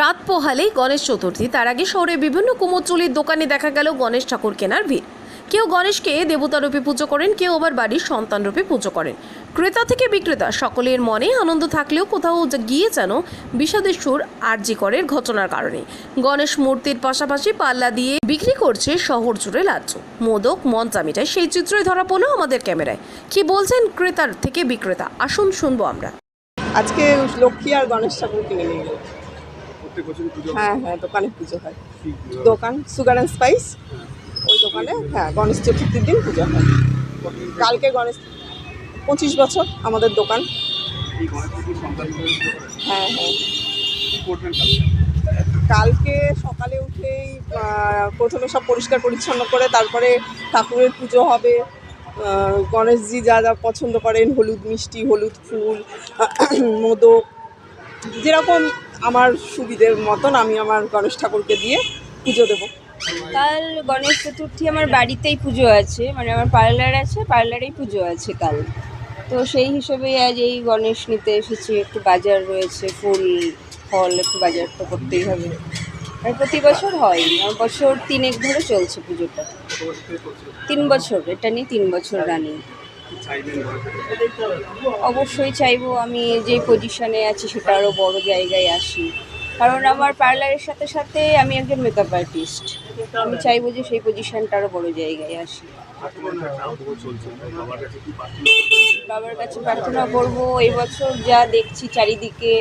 রাত পোহালেই গণেশ চতুর্থী। তার আগে শহরে বিভিন্ন কুমোরচুলির দোকানে দেখা গেল গণেশ ঠাকুর কেনার ভিড়। কেউ গণেশকে দেবতারূপে পুজো করেন, কেউ আবার বাড়ির সন্তানরূপে পুজো করেন। ক্রেতা থেকে বিক্রেতা, সকলের মনে আনন্দ থাকলেও কোথাও গিয়ে যেন বিষাদের সুর আরজিকরের ঘটনার কারণে। গণেশ মূর্তির পাশাপাশি পাল্লা দিয়ে বিক্রি করছে শহর জুড়ে লাচ্ছ মোদক, মঞ্চা মিঠাই, সেই চিত্রই ধরা পড়ল আমাদের ক্যামেরায়। কি বলছেন ক্রেতার থেকে বিক্রেতা? আসুন শুনব আমরা। আজকে লক্ষ্মী আর গণেশ ঠাকুর কিনে নিয়ে প্রত্যেক বছরই পুজো হ্যাঁ হ্যাঁ দোকানে পুজো হয়। দোকান সুগার অ্যান্ড স্পাইস ওই দোকানে হ্যাঁ গণেশ চতুর্থীর দিন পুজো হয়। কালকে গণেশ পঁচিশ বছর আমাদের দোকান? হ্যাঁ হ্যাঁ। কালকে? সকালে উঠেই প্রথমে সব পরিষ্কার পরিচ্ছন্ন করে তারপরে ঠাকুরের পুজো হবে। গণেশজি যা যা পছন্দ করেন হলুদ মিষ্টি হলুদ ফুল মোদক যেরকম আমার সুবিধের মতন আমি আমার গণেশ ঠাকুরকে দিয়ে পুজো দেবো। কাল গণেশ চতুর্থী আমার বাড়িতেই পুজো আছে মানে আমার পার্লার আছে, পার্লারেই পুজো আছে কাল। তো সেই হিসেবে আজ এই গণেশ নিতে এসেছি, একটু বাজার রয়েছে, ফুল, ফল একটু বাজার তো করতেই হবে। আর প্রতি বছর হয় আমার বছর তিনেক ধরে চলছে পুজোটা। তিন বছর, এটা নিয়ে তিন বছর রানিং অবশ্যই চাইব আমি যে পজিশনে আছি সেটা আরও বড় জায়গায় আসি। কারণ আমার পার্লারের সাথে সাথে আমি একজন মেকআপ আর্টিস্ট আমি চাইব যে সেই পজিশনটা আরও বড় জায়গায় আসি। বাবার কাছে প্রার্থনা করব এই বছর যা দেখছি চারিদিকে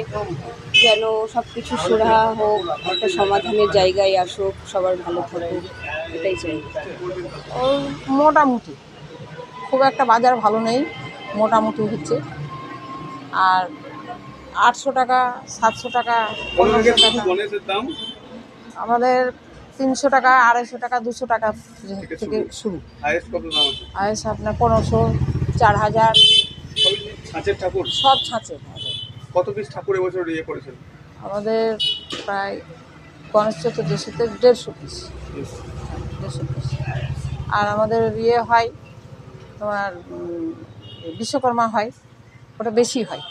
যেন সব কিছু সুরাহা হোক, একটা সমাধানের জায়গায় আসুক, সবার ভালো থাকুক, এটাই চাই। মোটামুটি। খুব একটা বাজার ভালো নেই মোটামুটি হচ্ছে। আর আটশো টাকা সাতশো টাকা পনেরোশো টাকা। আমাদের তিনশো টাকা আড়াইশো টাকা দুশো টাকা থেকে শুরু। দাম আপনার পনেরোশো চার হাজার। ছাঁচের ঠাকুর? সব ছাঁচে কত পিস ঠাকুর এবছর ইয়ে করেছেন? আমাদের প্রায় গণেশ চতুর্দশীতে দেড়শো পিস। দেড়শো পিস। আর আমাদের ইয়ে হয় তোমার বিশ্বকর্মা হয় ওটা বেশি হয়।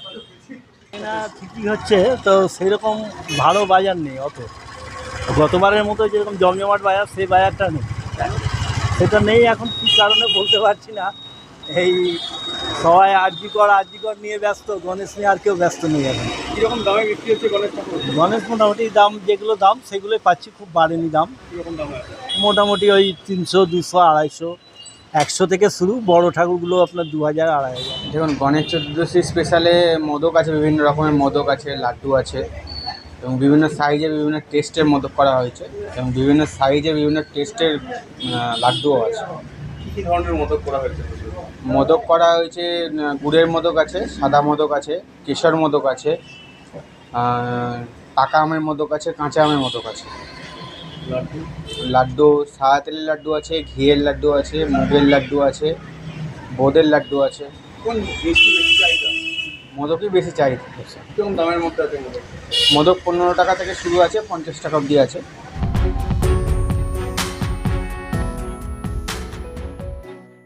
না ঠিকই হচ্ছে তো সেই রকম ভালো বাজার নেই অত। গতবারের মতো যেরকম জমজমাট বাজার সেই বাজারটা নেই। সেটা নেই এখন কী কারণে বলতে পারছি না। এই সবাই আর্জিকর আর্জিকর নিয়ে ব্যস্ত গণেশ নিয়ে আর কেউ ব্যস্ত নেই এখন। কীরকম দামে বিক্রি হচ্ছে গণেশ গণেশ মোটামুটি দাম যেগুলো দাম সেগুলোই পাচ্ছি খুব বাড়েনি দাম। কীরকম দাম মোটামুটি ওই তিনশো দুশো আড়াইশো। একশো থেকে শুরু বড় ঠাকুরগুলো আপনার দু হাজার আড়াই হাজার। দেখুন গণেশ চতুর্দশী স্পেশালে মোদক আছে বিভিন্ন রকমের মোদক আছে লাড্ডু আছে এবং বিভিন্ন সাইজে বিভিন্ন টেস্টের মোদক করা হয়েছে এবং বিভিন্ন সাইজে বিভিন্ন টেস্টের লাড্ডুও আছে। কি কি ধরনের মোদক করা হয়েছে? মোদক করা হয়েছে গুড়ের মোদক আছে সাদা মোদক আছে কেশর মোদক আছে পাকা আমের মোদক আছে কাঁচা আমের মোদক আছে। লাড্ডু। সাদা তেলের লাড্ডু আছে ঘিয়ের লাড্ডু আছে মুগের লাড্ডু আছে বোঁদের লাড্ডু আছে। কোন মিষ্টি বেশি চাহিদা? মোদকই বেশি চাহিদা। কীরকম দামের মধ্যে আছে মোদক? মোদক পনেরো টাকা থেকে শুরু আছে পঞ্চাশ টাকা অবধি আছে।